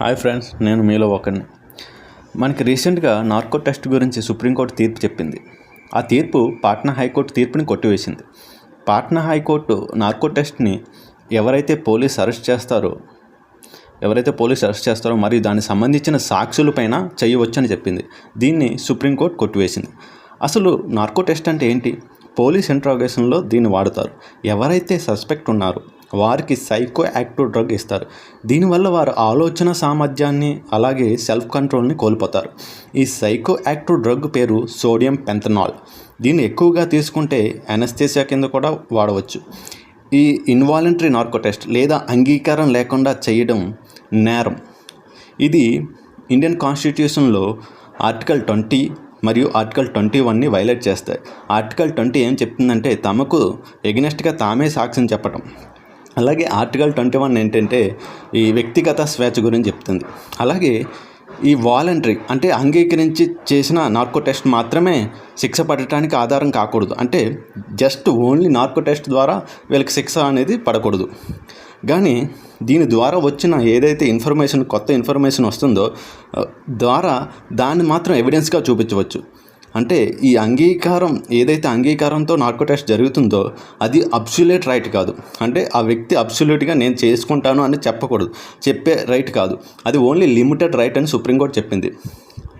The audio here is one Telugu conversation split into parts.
హాయ్ ఫ్రెండ్స్ నేను మీలో ఒకరిని మనకి రీసెంట్గా నార్కో టెస్ట్ గురించి సుప్రీంకోర్టు తీర్పు చెప్పింది. ఆ తీర్పు పాట్నా హైకోర్టు తీర్పుని కొట్టివేసింది. పాట్నా హైకోర్టు నార్కో టెస్ట్ని ఎవరైతే పోలీస్ అరెస్ట్ చేస్తారో ఎవరైతే పోలీస్ అరెస్ట్ చేస్తారో మరియు దానికి సంబంధించిన సాక్షులపైన చేయవచ్చని చెప్పింది. దీన్ని సుప్రీంకోర్టు కొట్టివేసింది. అసలు నార్కో టెస్ట్ అంటే ఏంటి? పోలీస్ ఇంట్రాగేషన్లో దీన్ని వాడతారు. ఎవరైతే సస్పెక్ట్ ఉన్నారో వారికి సైకో యాక్టివ్ డ్రగ్ ఇస్తారు. దీనివల్ల వారు ఆలోచన సామర్థ్యాన్ని అలాగే సెల్ఫ్ కంట్రోల్ని కోల్పోతారు. ఈ సైకో యాక్టివ్ డ్రగ్ పేరు సోడియం పెంథనాల్. దీన్ని ఎక్కువగా తీసుకుంటే అనస్థేసియా కింద కూడా వాడవచ్చు. ఈ ఇన్వాలంటరీ నార్కో టెస్ట్ లేదా అంగీకారం లేకుండా చేయడం నేరం. ఇది ఇండియన్ కాన్స్టిట్యూషన్లో ఆర్టికల్ ట్వంటీ మరియు ఆర్టికల్ ట్వంటీ వన్ని వైలేట్ చేస్తాయి. ఆర్టికల్ ట్వంటీ ఏం చెప్తుందంటే తమకు ఎగ్నెస్ట్గా తామే సాక్ష్యం చెప్పటం. అలాగే ఆర్టికల్ ట్వంటీ వన్ ఏంటంటే ఈ వ్యక్తిగత స్వేచ్ఛ గురించి చెప్తుంది. అలాగే ఈ వాలంటరీ అంటే అంగీకరించి చేసిన నార్కో టెస్ట్ మాత్రమే శిక్ష పడటానికి ఆధారం కాకూడదు. అంటే జస్ట్ ఓన్లీ నార్కో టెస్ట్ ద్వారా వీళ్ళకి శిక్ష అనేది పడకూడదు. కానీ దీని ద్వారా వచ్చిన ఏదైతే ఇన్ఫర్మేషన్ కొత్త ఇన్ఫర్మేషన్ వస్తుందో ద్వారా దాన్ని మాత్రం ఎవిడెన్స్గా చూపించవచ్చు. అంటే ఈ అంగీకారం ఏదైతే అంగీకారంతో నార్కో టెస్ట్ జరుగుతుందో అది అబ్సులేట్ రైట్ కాదు. అంటే ఆ వ్యక్తి అబ్సులేట్గా నేను చేసుకుంటాను అని చెప్పకూడదు. చెప్పే రైట్ కాదు. అది ఓన్లీ లిమిటెడ్ రైట్ అని సుప్రీంకోర్టు చెప్పింది.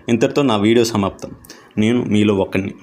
ఇంతటితో నా వీడియో సమాప్తం. నేను మీలో ఒకరిని